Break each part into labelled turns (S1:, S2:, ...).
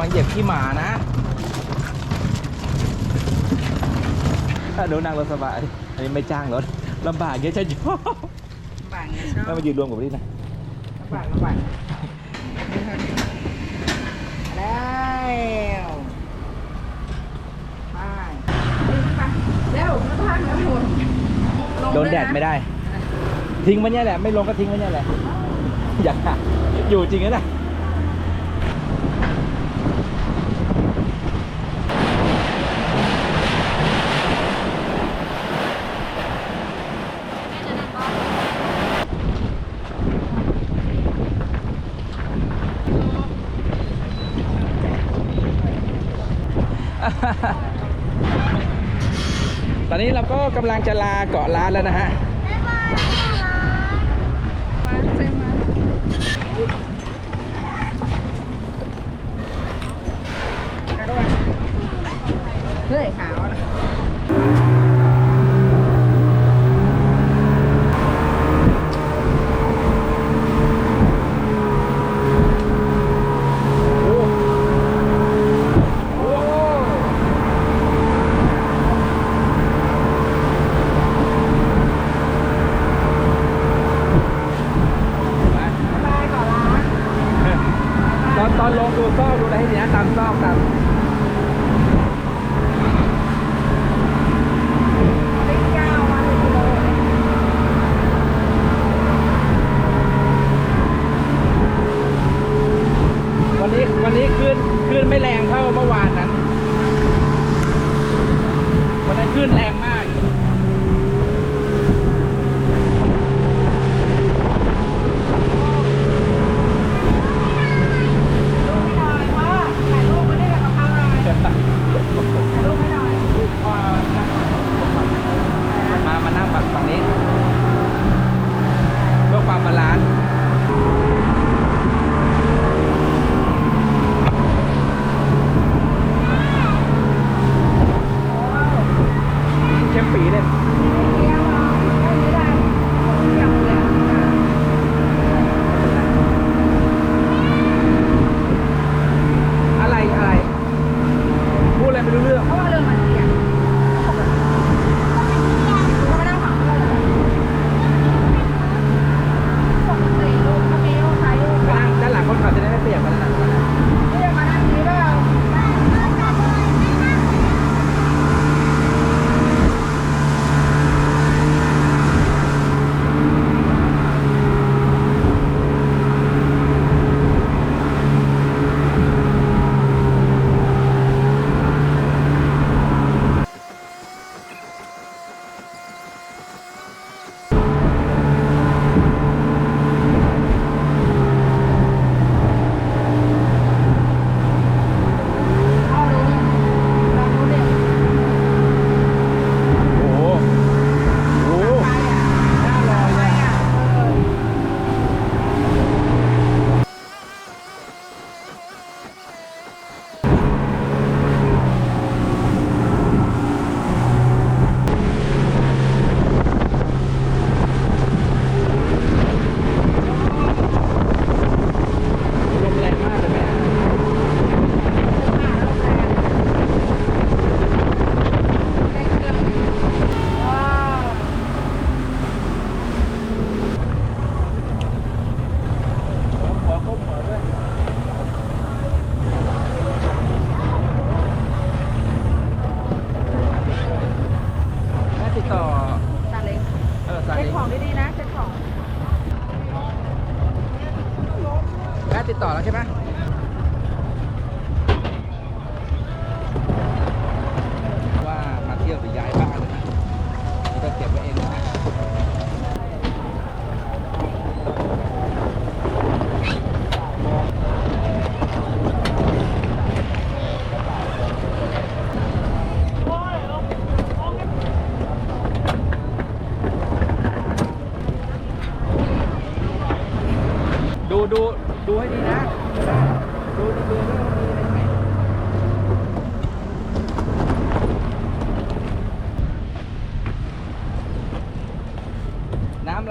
S1: อังเหยียบขี้หมานะหนูนั่งรถสบาย อันนี้ไม่จ้างรถลำบากเยอะฉันชอบลำ
S2: บากเนี่ยชอแล้
S1: วมายืนรวมกับนี่นะ
S2: ลำบากลำบากแล้ว
S1: โดนแดดไม่ได้ ทิ้งมันเนี่ยแหละ ไม่ลงก็ทิ้งมันเนี่ยแหละ อยากอยู่จริงนะ ตอนนี้เราก็กำลังจะลาเกาะล้านแล้วนะฮะ
S2: เลยค่ะ ล
S1: งดูซอกดูอะไรให้ดีนะตามซอกตาม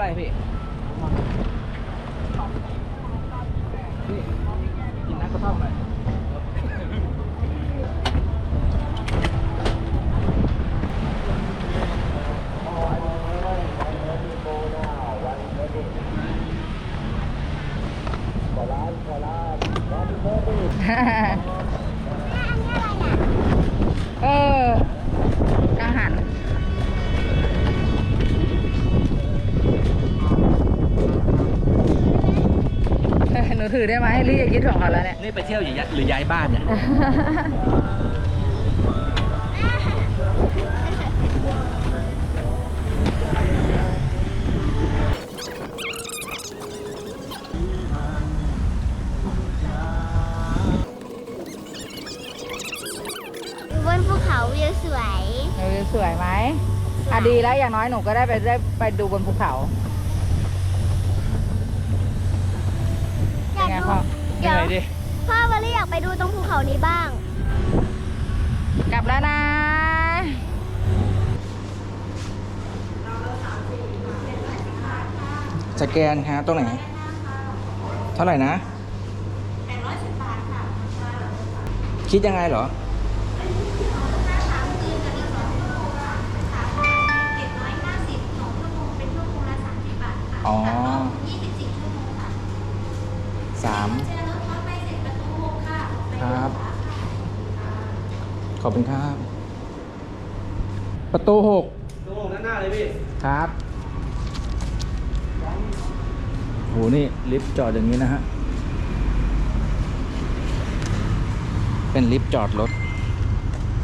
S2: 白费 ออหนูถือได้ไหมลี่จะยึดของเขาแล้วเนี่ย
S1: นี่ไปเที่ยวหรือย้ายหรือย้ายบ้านเนี่ย
S3: บนภูเขาวิวสวย
S2: เออสวยไหมอะดีแล้วอย่างน้อยหนูก็ได้ไปได้ไปดูบนภูเขา
S3: อยาก
S2: เป็นไง
S3: ดู
S2: พ่อ
S3: เดี๋ยว
S1: เหนื่อยดิ
S3: พ่อวันนี้อยากไปดูตรงภูเขานี้บ้าง
S2: กลับแล้วนะ
S1: สแกนครับตรงไหน เท่าไหร่นะคิดยังไงเหรออ๋อสามครับ ขอบคุณครับ ประตูหก
S4: ตู้ด้านหน้าเลยพี่
S1: ครับโหนี่ลิฟต์จอดอย่างนี้นะฮะ เป็นลิฟต์จอดรถ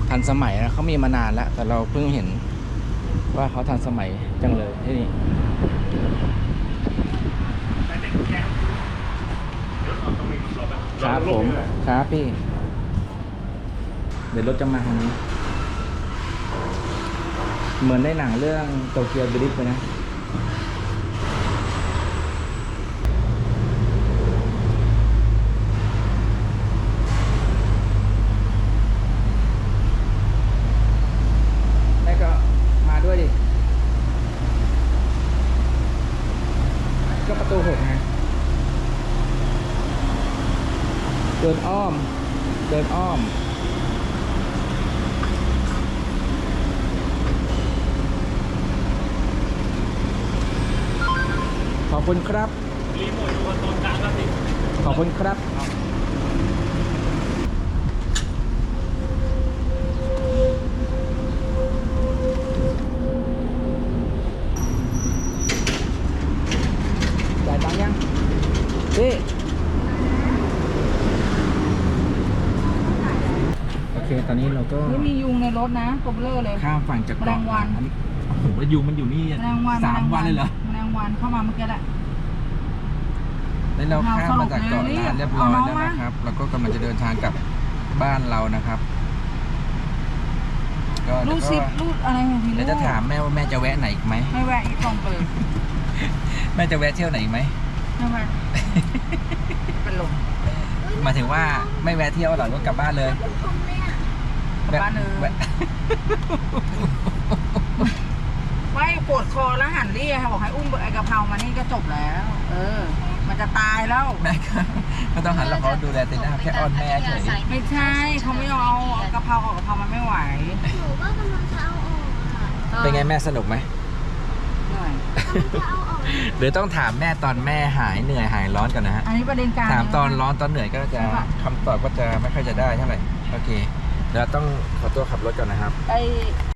S1: ทันสมัยนะเขามีมานานแล้ว แต่เราเพิ่งเห็นว่าเขาทันสมัยจังเลยที่นี่ครับผม ครับพี่ เดี๋ยวรถจะมาทางนี้ เหมือนในหนังเรื่องโตเกียวดริฟต์เลยนะแม่ก็มาด้วยดิก็ประตูหกไงเดินอ้อม เดินอ้อม ขอบคุณครับ รีโมทอยู่บนโต๊ะกลางครับขอบคุณครับ จ่ายตังค์ยังพี่โอเค ตอนนี้เราก็
S2: นี่มียุงในรถนะกบเลอเลย
S1: ข้ามฝั่งจากเกาะ
S2: แมลงวัน
S1: อันนี้โอ้โหแล้วยุงมันอยู่นี่
S2: แมลงวัน
S1: สามวันเลยเหรอ
S2: แม ลงวันเข้ามาเมื่อกี้แหละ
S1: แล้วเราข้ามมาจากเกาะ
S2: เอาสรุป
S1: นาน
S2: เลย
S1: เรียบร้อย
S2: เอาน้อง
S1: แล้ว
S2: มา
S1: นะครับ แล้วก็กำลังจะเดินทางกลับบ้านเรานะครับ ก็
S2: รู
S1: เดี๋ยว
S2: ดซิป
S1: ก็
S2: รูดอะไรของพี่
S1: เดี๋ยวจะถามแม่ว่าแม่จะแวะไหนอีกไหม
S2: ไม่แวะอีกกล่องเปิด
S1: แม่จะแวะเที่ยวไหนอีกไหม
S2: ไม่แวะเป็นลม
S1: หมายถึงว่าไม่แวะเที่ยวหรอกก็กลับบ้านเลย
S2: กลับบ้านเลย
S1: แวะ
S2: ไม่ปวดคอแล้วหันเรียกค่ะบอกให้อุ้มไอ้กะเพรามานี่ก็จบแล้ว เออ มันจะตายแล้ว
S1: แม่ก็ไม่ต้องหันแล้วเขาดูแลติน่าแค่อ้อนแม่เฉย
S2: ไม่ใช่เขาไม่ยอมเอากะเพราออกกะเพรามันไม่ไหว
S3: หนูก็กำลังจะเอาออกอะ
S1: เป็นไงแม่สนุกไหม
S2: เหนื่อย
S3: กำลังจะเอาออก
S1: หรือต้องถามแม่ตอนแม่หายเหนื่อยหายร้อนก่อนนะฮะ
S2: อันนี้ประเด็นการ
S1: ถามตอนร้อนตอนเหนื่อยก็จะ
S2: ใช่ปะ
S1: คำตอบก็จะไม่ค่อยจะได้เท่าไหร่โอเคเดี๋ยวเราต้องขอตัวขับรถก่อนนะครับ
S2: ไอ้